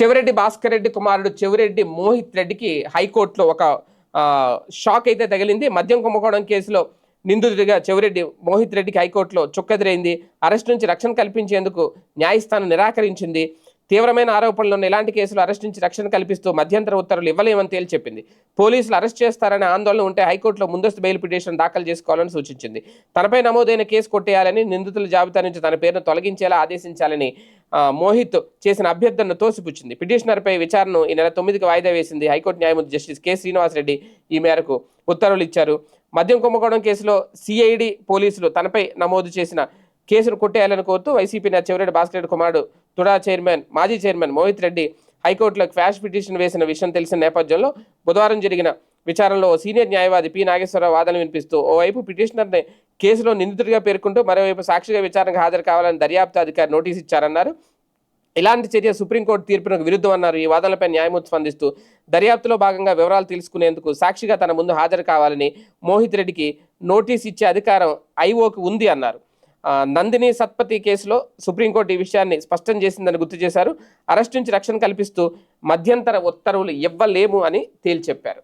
చెవిరెడ్డి భాస్కర్ రెడ్డి కుమారుడు చెవిరెడ్డి మోహిత్ రెడ్డికి హైకోర్టులో ఒక షాక్ అయితే తగిలింది. మద్యం కుంభకోణం కేసులో నిందితుడిగా చెవిరెడ్డి మోహిత్ రెడ్డికి హైకోర్టులో చుక్కెదిరైంది అరెస్ట్ నుంచి రక్షణ కల్పించేందుకు న్యాయస్థానం నిరాకరించింది. తీవ్రమైన ఆరోపణలను ఎలాంటి ఇలాంటి కేసులు అరెస్ట్ నుంచి రక్షణ కల్పిస్తూ మధ్యంతర ఉత్తర్వులు ఇవ్వలేమని తేల్చి చెప్పింది. పోలీసులు అరెస్ట్ చేస్తారనే ఆందోళన ఉంటే హైకోర్టులో ముందస్తు బెయిల్ పిటిషన్ దాఖలు చేసుకోవాలని సూచించింది. తనపై నమోదైన కేసు కొట్టేయాలని నిందితుల జాబితా నుంచి తన పేరును తొలగించేలా ఆదేశించాలని మోహిత్ చేసిన అభ్యర్థనను తోసిపుచ్చింది. పిటిషనర్పై విచారణను ఈ నెల తొమ్మిదికి వాయిదా వేసింది హైకోర్టు న్యాయమూర్తి జస్టిస్ కె. శ్రీనివాసరెడ్డి ఈ మేరకు ఉత్తర్వులు ఇచ్చారు. మద్యం కుంభకోణం కేసులో సిఐడి పోలీసులు తనపై నమోదు చేసిన కేసును కొట్టేయాలని కోరుతూ వైసీపీ నేత చెవిరెడ్డి భాస్కర్ రెడ్డి కుమారుడు తుడా చైర్మన్ మాజీ చైర్మన్ మోహిత్ రెడ్డి హైకోర్టులో క్వాష్ పిటిషన్ వేసిన విషయం తెలిసిన నేపథ్యంలో బుధవారం జరిగిన విచారణలో సీనియర్ న్యాయవాది పి. నాగేశ్వరరావు వాదన వినిపిస్తూ ఓవైపు పిటిషనర్ని కేసులో నిందితుడిగా పేర్కొంటూ మరోవైపు సాక్షిగా విచారణకు హాజరు కావాలని దర్యాప్తు అధికారి నోటీస్ ఇచ్చారన్నారు. ఇలాంటి చర్య సుప్రీంకోర్టు తీర్పునకు విరుద్ధం అన్నారు. ఈ వాదనలపై న్యాయమూర్తి స్పందిస్తూ దర్యాప్తులో భాగంగా వివరాలు తెలుసుకునేందుకు సాక్షిగా తన ముందు హాజరు కావాలని మోహిత్ రెడ్డికి నోటీస్ ఇచ్చే అధికారం ఐఓకి ఉంది అన్నారు. నందిని సత్పతి కేసులో సుప్రీంకోర్టు ఈ విషయాన్ని స్పష్టం చేసిందని గుర్తు చేశారు. అరెస్ట్ నుంచి రక్షణ కల్పిస్తూ మధ్యంతర ఉత్తర్వులు ఇవ్వలేము అని తేల్చెప్పారు.